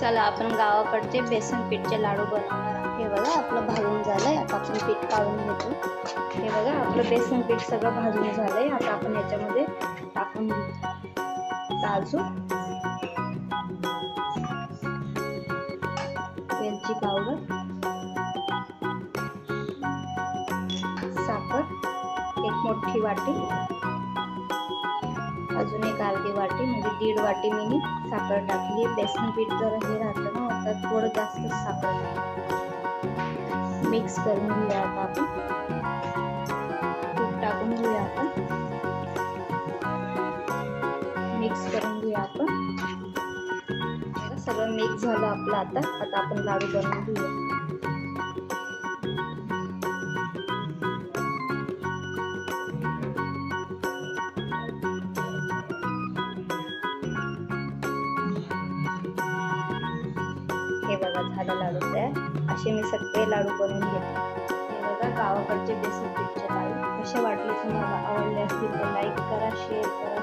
चला आपण गावाकडचे बेसन पीठचे लाडू बनवणार आहोत. हे बघा आपलं भाजून झालंय. आता आपण पीठ काढून घेतो. हे बघा आपलं बेसन पीठ सगळं भाजून झालंय. आता आपण याच्यामध्ये टाकून काजू. वेलची पावडर. साखर. एक मोठी वाटी. अजून एक अर्धी वाटी म्हणजे दीड वाटी मी साखर टाकली. बेसन पीठ जर हे राहतं ना तर थोडं जास्त साखर टाकली. मिक्स करून घेऊया आता आपण. तूप टाकून घेऊया आपण. मिक्स करून घेऊया आपण. सगळं मिक्स झालं आपलं आता. आता आपण लाडू बनवून घेऊया. बघा झालं लाडू तयार असे मी सगळे लाडू बनवून घेतले हे बघा गावाकडचे बेसन पीठचे लाडू कसे वाटले तुम्हाला? आवडले असतील तर लाईक करा शेअर करा.